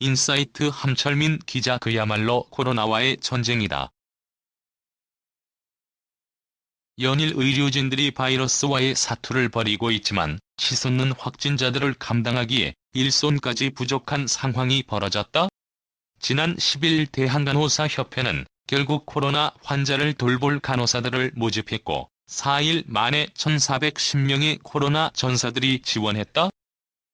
인사이트 함철민 기자 그야말로 코로나와의 전쟁이다. 연일 의료진들이 바이러스와의 사투를 벌이고 있지만 치솟는 확진자들을 감당하기에 일손까지 부족한 상황이 벌어졌다. 지난 10일 대한간호사협회는 결국 코로나 환자를 돌볼 간호사들을 모집했고 4일 만에 1,410명의 코로나 전사들이 지원했다.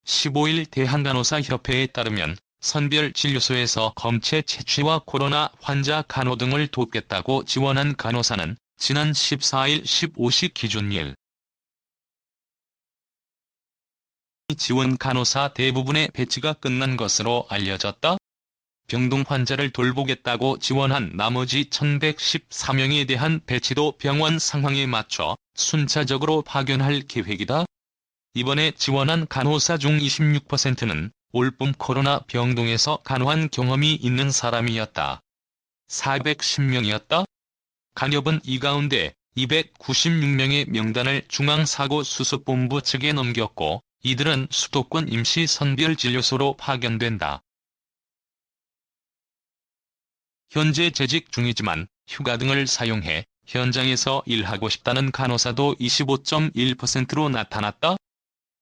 15일 대한간호사협회에 따르면 선별 진료소에서 검체 채취와 코로나 환자 간호 등을 돕겠다고 지원한 간호사는 지난 14일 15시 기준일 지원 간호사 대부분의 배치가 끝난 것으로 알려졌다. 병동 환자를 돌보겠다고 지원한 나머지 1114명에 대한 배치도 병원 상황에 맞춰 순차적으로 파견할 계획이다. 이번에 지원한 간호사 중 26%는 올봄 코로나 병동에서 간호한 경험이 있는 사람이었다. 410명이었다. 간협은 이 가운데 296명의 명단을 중앙사고수습본부 측에 넘겼고 이들은 수도권 임시선별진료소로 파견된다. 현재 재직 중이지만 휴가 등을 사용해 현장에서 일하고 싶다는 간호사도 25.1%로 나타났다.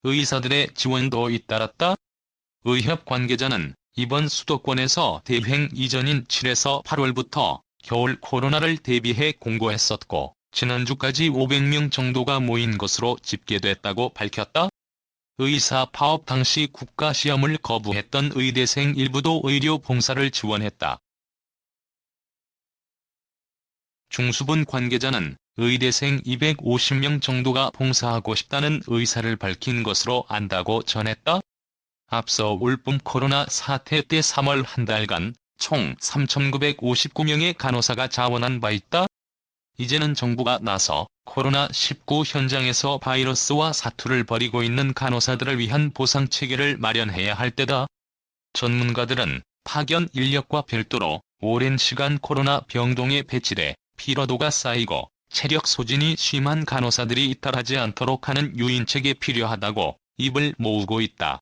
의사들의 지원도 잇따랐다. 의협 관계자는 이번 수도권에서 대행 이전인 7에서 8월부터 겨울 코로나를 대비해 공고했었고 지난주까지 500명 정도가 모인 것으로 집계됐다고 밝혔다. 의사 파업 당시 국가 시험을 거부했던 의대생 일부도 의료 봉사를 지원했다. 중수본 관계자는 의대생 250명 정도가 봉사하고 싶다는 의사를 밝힌 것으로 안다고 전했다. 앞서 올봄 코로나 사태 때 3월 한 달간 총 3,959명의 간호사가 자원한 바 있다. 이제는 정부가 나서 코로나19 현장에서 바이러스와 사투를 벌이고 있는 간호사들을 위한 보상 체계를 마련해야 할 때다. 전문가들은 파견 인력과 별도로 오랜 시간 코로나 병동에 배치돼 피로도가 쌓이고 체력 소진이 심한 간호사들이 이탈하지 않도록 하는 유인책이 필요하다고 입을 모으고 있다.